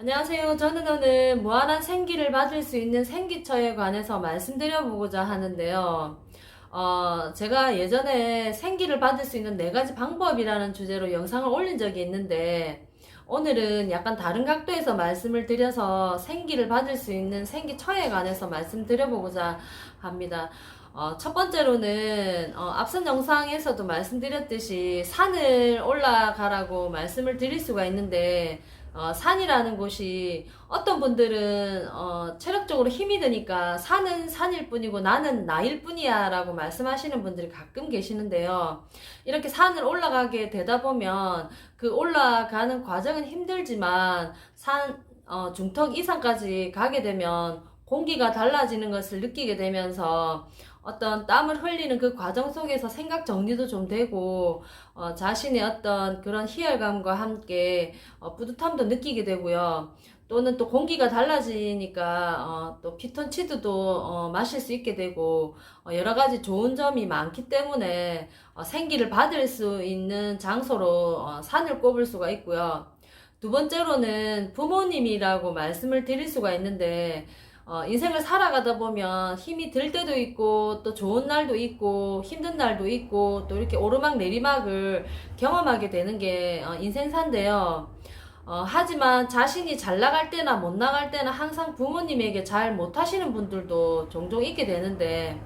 안녕하세요. 저는 오늘 무한한 생기를 받을 수 있는 생기처에 관해서 말씀드려보고자 하는데요. 어, 제가 예전에 생기를 받을 수 있는 네 가지 방법이라는 주제로 영상을 올린 적이 있는데, 오늘은 약간 다른 각도에서 말씀을 드려서 생기를 받을 수 있는 생기처에 관해서 말씀드려보고자 합니다. 어, 첫 번째로는 어, 앞선 영상에서도 말씀드렸듯이 산을 올라가라고 말씀을 드릴 수가 있는데 어, 산이라는 곳이 어떤 분들은 어, 체력적으로 힘이 드니까 산은 산일 뿐이고 나는 나일 뿐이야 라고 말씀하시는 분들이 가끔 계시는데요. 이렇게 산을 올라가게 되다 보면 그 올라가는 과정은 힘들지만 산 어, 중턱 이상까지 가게 되면 공기가 달라지는 것을 느끼게 되면서 어떤 땀을 흘리는 그 과정 속에서 생각 정리도 좀 되고 어, 자신의 어떤 그런 희열감과 함께 어, 뿌듯함도 느끼게 되고요. 또는 또 공기가 달라지니까 어, 또 피톤치드도 어, 마실 수 있게 되고 어, 여러 가지 좋은 점이 많기 때문에 어, 생기를 받을 수 있는 장소로 어, 산을 꼽을 수가 있고요. 두 번째로는 부모님이라고 말씀을 드릴 수가 있는데 어, 인생을 살아가다 보면 힘이 들 때도 있고 또 좋은 날도 있고 힘든 날도 있고 또 이렇게 오르막 내리막을 경험하게 되는 게 어, 인생사인데요. 어, 하지만 자신이 잘 나갈 때나 못 나갈 때나 항상 부모님에게 잘 못하시는 분들도 종종 있게 되는데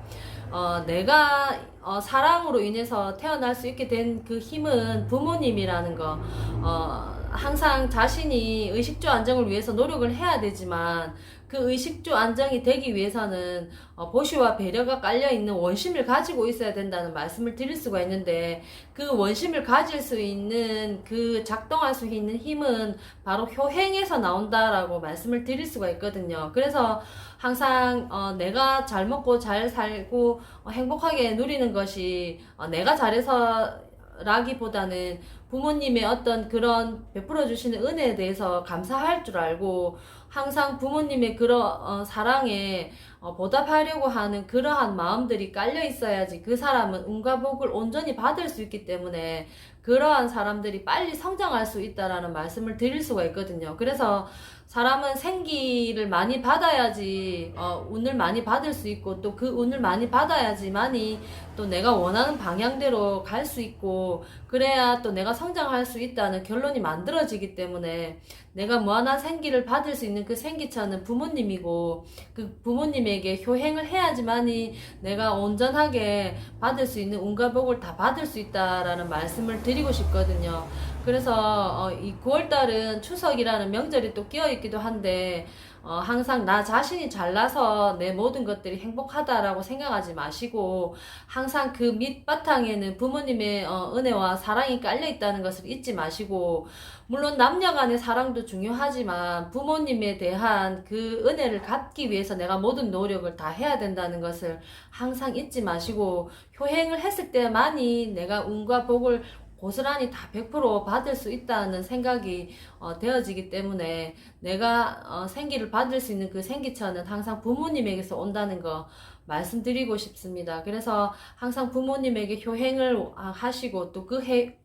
어, 내가 어, 사랑으로 인해서 태어날 수 있게 된 그 힘은 부모님이라는 거 어, 항상 자신이 의식주 안정을 위해서 노력을 해야 되지만 그 의식주 안정이 되기 위해서는 어, 보시와 배려가 깔려 있는 원심을 가지고 있어야 된다는 말씀을 드릴 수가 있는데 그 원심을 가질 수 있는 그 작동할 수 있는 힘은 바로 효행에서 나온다라고 말씀을 드릴 수가 있거든요. 그래서 항상 어, 내가 잘 먹고 잘 살고 어, 행복하게 누리는 것이 어, 내가 잘해서 라기보다는 부모님의 어떤 그런 베풀어 주시는 은혜에 대해서 감사할 줄 알고 항상 부모님의 그런 어, 사랑에 어, 보답하려고 하는 그러한 마음들이 깔려 있어야지 그 사람은 운과 복을 온전히 받을 수 있기 때문에 그러한 사람들이 빨리 성장할 수 있다라는 말씀을 드릴 수가 있거든요. 그래서 사람은 생기를 많이 받아야지 어, 운을 많이 받을 수 있고 또 그 운을 많이 받아야지만이 또 내가 원하는 방향대로 갈 수 있고 그래야 또 내가 성장할 수 있다는 결론이 만들어지기 때문에 내가 무한한 생기를 받을 수 있는 그 생기처는 부모님이고 그 부모님에게 효행을 해야지만이 내가 온전하게 받을 수 있는 운과 복을 다 받을 수 있다라는 말씀을 드리고 싶거든요. 그래서 어, 이 9월달은 추석이라는 명절이 또 끼어 있기도 한데 어, 항상 나 자신이 잘나서 내 모든 것들이 행복하다라고 생각하지 마시고 항상 그 밑바탕에는 부모님의 어, 은혜와 사랑이 깔려 있다는 것을 잊지 마시고 물론 남녀 간의 사랑도 중요하지만 부모님에 대한 그 은혜를 갚기 위해서 내가 모든 노력을 다 해야 된다는 것을 항상 잊지 마시고 효행을 했을 때만이 내가 운과 복을 고스란히 다 100% 받을 수 있다는 생각이 어, 되어지기 때문에 내가 어, 생기를 받을 수 있는 그 생기처는 항상 부모님에게서 온다는 거 말씀드리고 싶습니다. 그래서 항상 부모님에게 효행을 하시고 또 그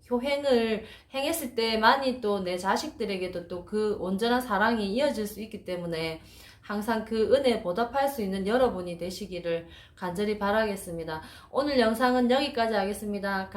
효행을 행했을 때만이 또 내 자식들에게도 또 그 온전한 사랑이 이어질 수 있기 때문에 항상 그 은혜에 보답할 수 있는 여러분이 되시기를 간절히 바라겠습니다. 오늘 영상은 여기까지 하겠습니다.